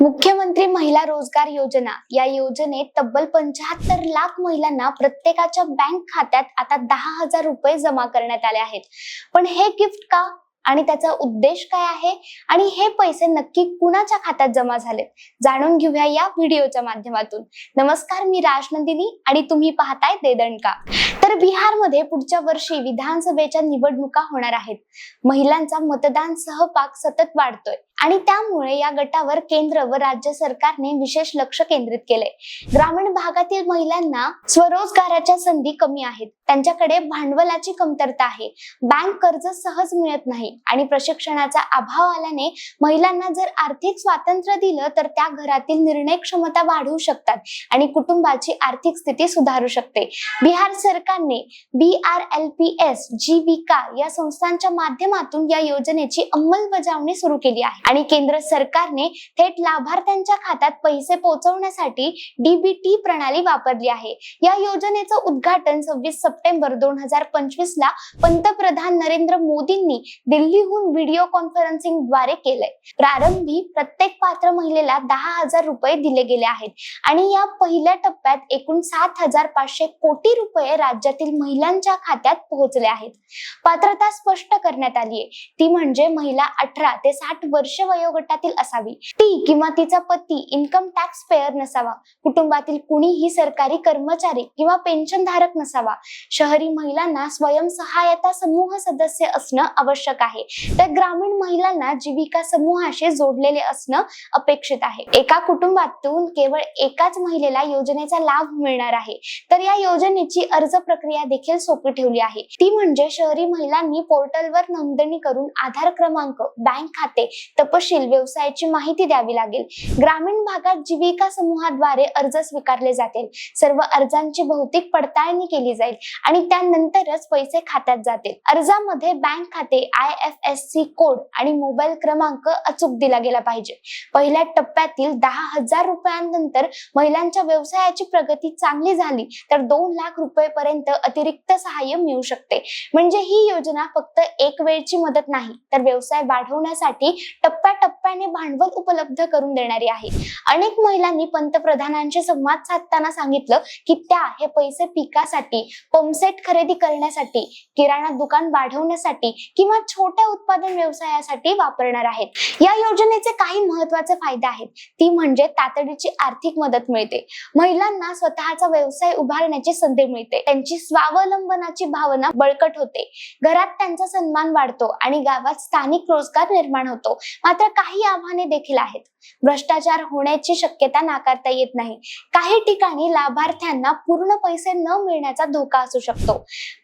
मुख्यमंत्री महिला रोजगार योजना. या योजनेत तब्बल पंच्याहत्तर लाख महिलांना प्रत्येकाच्या बँक खात्यात आता दहा हजार रुपये जमा करण्यात आले आहेत. पण हे गिफ्ट का? आणि त्याचा उद्देश काय आहे? आणि हे पैसे नक्की कुणाच्या खात्यात जमा झालेत? जाणून घेऊया या व्हिडिओच्या माध्यमातून. नमस्कार मी राजनंदिनी आणि तुम्ही पाहताय देदणका. तर बिहारमध्ये पुढच्या वर्षी विधानसभेच्या निवडणुका होणार आहेत. महिलांचा मतदान सहभाग सतत वाढतोय. आणि त्यामुळे या गटावर केंद्र व राज्य सरकारने विशेष लक्ष केंद्रित केले ग्रामीण भागातील महिलांना स्वरोजगाराच्या संधी कमी आहेत. त्यांच्याकडे भांडवलाची कमतरता आहे. बँक कर्ज सहज मिळत नाही आणि प्रशिक्षणाचा अभाव आल्याने महिलांना जर आर्थिक स्वातंत्र्य दिलं तर त्या घरातील निर्णय क्षमता वाढवू शकतात आणि कुटुंबाची आर्थिक स्थिती सुधारू शकते. बिहार सरकारने B R L P S Jeevika या संस्थांच्या माध्यमातून या योजनेची अंमलबजावणी सुरू केली आहे. आणि केंद्र सरकारने थेट लाभार्थ्यांच्या खात्यात पैसे पोहोचवण्यासाठी डीबीटी प्रणाली वापरली आहे. या योजनेचं उद्घाटन सव्वीस सप्टेंबर दोन हजार पंचवीस ला पंतप्रधान नरेंद्र मोदींनी दिल्लीहून व्हिडिओ कॉन्फरन्सिंगद्वारे केलंय. प्रारंभी प्रत्येक पात्र महिलेला दहा हजार रुपये दिले गेले आहेत. आणि या पहिल्या टप्प्यात एकूण सात हजार पाचशे कोटी रुपये राज्यातील महिलांच्या खात्यात पोहोचले आहेत. पात्रता स्पष्ट करण्यात आली आहे ती म्हणजे महिला अठरा ते साठ वर्ष वयोगटातील असावी. ती किंवा तिचा पती इन्कम टॅक्स पेअर नसावा. कुटुंबातील कुणीही सरकारी कर्मचारी किंवा पेन्शन धारक नसावा. शहरी महिलांना स्वयंसहायता समूह सदस्य असणं आवश्यक आहे. तर ग्रामीण महिलांना जीविका समूहाशी जोडलेले असणं अपेक्षित आहे. एका कुटुंबातून केवळ एकाच महिलेला योजनेचा लाभ मिळणार आहे. तर या योजनेची अर्ज प्रक्रिया देखील सोपी ठेवली आहे. ती म्हणजे शहरी महिलांनी पोर्टलवर नोंदणी करून आधार क्रमांक बँक खाते तपशील व्यवसायाची माहिती द्यावी लागेल. ग्रामीण भागात जीविका समूहाद्वारे अर्ज स्वीकारले जातील. सर्व अर्जांची भौतिक पडताळणी केली जाईल आणि त्यानंतरच पैसे खात्यात जातील. अर्जामध्ये बँक खाते I F S C code आणि मोबाईल क्रमांक अचूक दिला गेला पाहिजे. पहिल्या टप्प्यातील दहा हजार रुपयांनंतर महिलांच्या व्यवसायाची प्रगती चांगली झाली तर दोन लाख रुपये पर्यंत अतिरिक्त सहाय्य मिळू शकते. म्हणजे ही योजना फक्त एक वेळची मदत नाही तर व्यवसाय वाढवण्यासाठी टप्प्याटप्प्याने भांडवल उपलब्ध करून देणारी आहे. अनेक महिलांनी पंतप्रधानांशी संवाद साधताना सांगितलं की त्या हे पैसे पिकासाठी पंपसेट खरेदी करण्यासाठी किराणा दुकान वाढवण्यासाठी किंवा छोट्या उत्पादन व्यवसायासाठी वापरणार आहेत. या योजनेचे काही महत्त्वाचे फायदे आहेत. ती म्हणजे तातडीची आर्थिक मदत मिळते. महिलांना स्वतःचा व्यवसाय उभारण्याची संधी मिळते. त्यांची स्वावलंबनाची भावना बळकट होते. घरात त्यांचा सन्मान वाढतो आणि गावात स्थानिक रोजगार निर्माण होतो. मात्र काही आव्हाने देखील आहेत. भ्रष्टाचार होण्याची शक्यता नाकारता येत नाही. काही ठिकाणी लाभार्थ्यांना पूर्ण पैसे न मिळण्याचा धोका असू शकतो.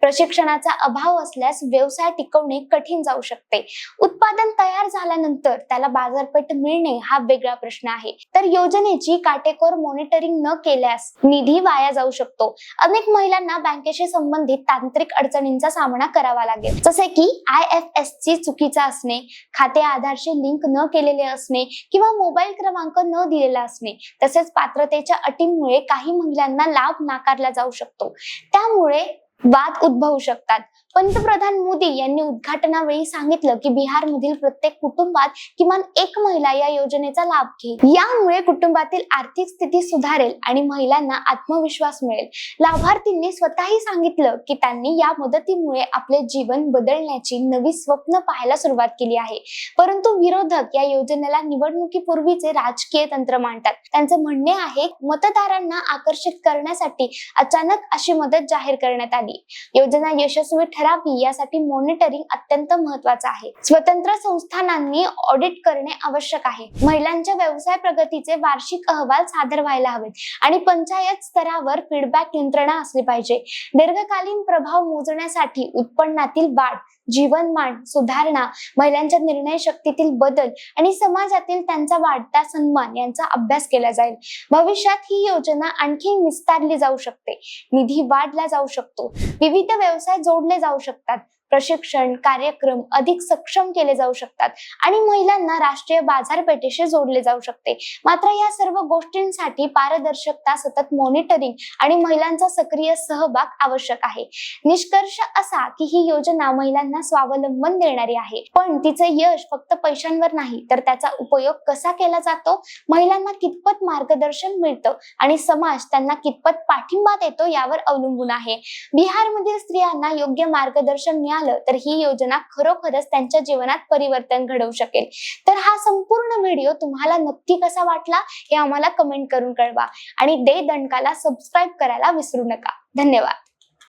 प्रशिक्षणाचा अभाव असल्यास व्यवसाय टिकवणे कठीण जाऊ शकते. उत्पादन तयार झाल्यानंतर त्याला बाजारपेठ मिळणे हा वेगळा प्रश्न आहे. तर योजनेची काटेकोर मॉनिटरिंग न केल्यास निधी वाया जाऊ शकतो. अनेक महिलांना बँकेशी संबंधित तांत्रिक अडचणींचा सामना करावा लागेल. जसे की आय एफ एस ची चुकीचा असणे खाते आधारशी लिंक न केलेले असणे किंवा मोबाईल क्रमांक न दिलेला असणे तसेच पात्रतेच्या अटींमुळे काही महिलांना लाभ नाकारला जाऊ शकतो. त्यामुळे वाद उद्भवू शकतात. पंतप्रधान मोदी यांनी उद्घाटनावेळी सांगितलं की बिहार मधील प्रत्येक कुटुंबात किमान एक महिला या योजनेचा लाभ घेईल. यामुळे कुटुंबातील आर्थिक स्थिती सुधारेल आणि महिलांना आत्मविश्वास मिळेल. लाभार्थींनी स्वतःही सांगितलं की त्यांनी या मदतीमुळे आपले जीवन बदलण्याची नवी स्वप्न पाहायला सुरुवात केली आहे. परंतु विरोधक या योजनेला निवडणुकीपूर्वीचे राजकीय तंत्र मांडतात. त्यांचे म्हणणे आहे मतदारांना आकर्षित करण्यासाठी अचानक अशी मदत जाहीर करण्यात आली. योजना यशस्वी ठरावी यासाठी मॉनिटरिंग अत्यंत महत्वाचं आहे. स्वतंत्र संस्थानांनी ऑडिट करणे आवश्यक आहे. महिलांच्या व्यवसाय प्रगतीचे वार्षिक अहवाल सादर व्हायला हवेत आणि पंचायत स्तरावर फीडबॅक यंत्रणा असली पाहिजे. दीर्घकालीन प्रभाव मोजण्यासाठी उत्पन्नातील वाढ जीवनमान सुधारणा महिलांच्या निर्णय शक्तीतील बदल आणि समाजातील त्यांचा वाढता सन्मान यांचा अभ्यास केला जाईल. भविष्यात ही योजना आणखी विस्तारली जाऊ शकते. निधी वाढला जाऊ शकतो. विविध व्यवसाय जोडले जाऊ शकतात. प्रशिक्षण कार्यक्रम अधिक सक्षम केले जाऊ शकतात आणि महिलांना राष्ट्रीय बाजारपेठेशी जोडले जाऊ शकते. मात्र या सर्व गोष्टींसाठी पारदर्शकता सतत मॉनिटरिंग आणि महिलांचा सक्रिय सहभाग आवश्यक आहे. निष्कर्ष असा की ही योजना महिलांना स्वावलंबन देणारी आहे. पण तिचे यश फक्त पैशांवर नाही तर त्याचा उपयोग कसा केला जातो? महिलांना कितपत मार्गदर्शन मिळतं आणि समाज त्यांना कितपत पाठिंबा देतो यावर अवलंबून आहे. बिहारमधील स्त्रियांना योग्य मार्गदर्शन मिळालं तर ही योजना खरोखरच त्यांच्या जीवनात परिवर्तन घडवू शकेल. तर हा संपूर्ण व्हिडिओ तुम्हाला नक्की कसा वाटला हे आम्हाला कमेंट करून कळवा. आणि दे दणकाला सबस्क्राईब करायला विसरू नका. धन्यवाद.